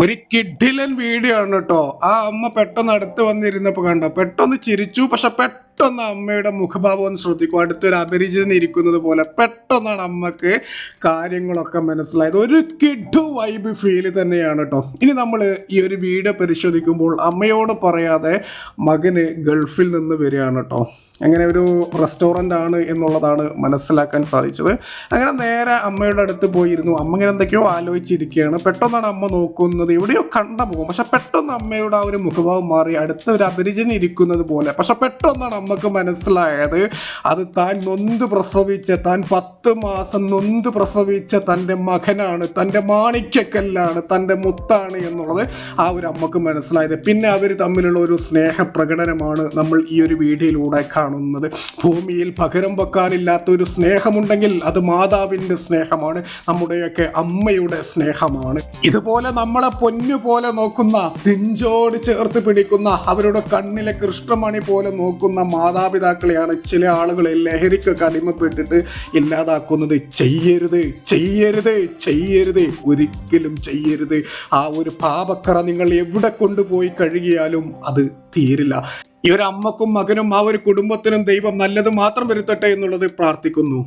ഒരു കിഡിലൻ വീഡിയോ ആണ് കേട്ടോ. ആ അമ്മ പെട്ടെന്ന് അടുത്ത് വന്നിരുന്നപ്പോ കണ്ടോ? പെട്ടെന്ന് ചിരിച്ചു. പക്ഷെ പെട്ടെന്ന് അമ്മയുടെ മുഖഭാവം ഒന്ന് ശ്രദ്ധിക്കും. അടുത്തൊരു അപരിചിതൻ ഇരിക്കുന്നത് പോലെ പെട്ടെന്നാണ് അമ്മയ്ക്ക് കാര്യങ്ങളൊക്കെ മനസ്സിലായത്. ഒരു കിഡു വൈബ് ഫീൽ തന്നെയാണ് കേട്ടോ ഇനി നമ്മൾ ഈ ഒരു വീട് പരിശോധിക്കുമ്പോൾ അമ്മയോട് പറയാതെ മകന് ഗൾഫിൽ നിന്ന് വരികയാണ് കേട്ടോ അങ്ങനെ ഒരു റെസ്റ്റോറന്റ് ആണ് എന്നുള്ളതാണ് മനസ്സിലാക്കാൻ സാധിച്ചത്. അങ്ങനെ നേരെ അമ്മയുടെ അടുത്ത് പോയിരുന്നു. അമ്മ ഇങ്ങനെ എന്തൊക്കെയോ ആലോചിച്ചിരിക്കുകയാണ്. പെട്ടെന്നാണ് അമ്മ നോക്കുന്നത്. എവിടെയോ കണ്ട പോകും. പക്ഷെ പെട്ടെന്ന് അമ്മയുടെ ആ ഒരു മുഖഭാവം മാറി. അടുത്ത ഒരു അപരിചിതൻ ഇരിക്കുന്നത് പോലെ. പക്ഷെ പെട്ടെന്നാണ് അമ്മയ്ക്ക് മനസ്സിലായത്. അത് താൻ നൊന്ത് പ്രസവിച്ച താൻ പത്ത് മാസം നൊന്ത് പ്രസവിച്ച തന്റെ മകനാണ് തന്റെ മാണിക്യക്കല്ലാണ് തന്റെ മുത്താണ് എന്നുള്ളത് ആ ഒരു അമ്മയ്ക്ക് മനസ്സിലായത്. പിന്നെ അവർ തമ്മിലുള്ള ഒരു സ്നേഹ പ്രകടനമാണ് നമ്മൾ ഈ ഒരു വീഡിയോയിലൂടെ കാണുന്നത്. ഭൂമിയിൽ പകരം വെക്കാനില്ലാത്ത ഒരു സ്നേഹമുണ്ടെങ്കിൽ അത് മാതാവിന്റെ സ്നേഹമാണ് നമ്മുടെയൊക്കെ അമ്മയുടെ സ്നേഹമാണ്. ഇതുപോലെ നമ്മളെ പൊന്നു പോലെ നോക്കുന്ന നെഞ്ചോട് ചേർത്ത് പിടിക്കുന്ന അവരുടെ കണ്ണിലെ കൃഷ്ണമണി പോലെ നോക്കുന്ന മാതാപിതാക്കളെയാണ് ചില ആളുകളെ ലഹരിക്കൊക്കെ അടിമപ്പെട്ടിട്ട് ഇല്ലാതാക്കുന്നത്. ചെയ്യരുത് ചെയ്യരുത് ചെയ്യരുത്. ഒരിക്കലും ചെയ്യരുത്. ആ ഒരു പാപക്കറ നിങ്ങൾ എവിടെ കൊണ്ടുപോയി കഴുകിയാലും അത് തീരില്ല. ഈ ഒരു അമ്മക്കും മകനും ആ ഒരു കുടുംബത്തിനും ദൈവം നല്ലത് മാത്രം വരുത്തട്ടെ എന്നുള്ളത് പ്രാർത്ഥിക്കുന്നു.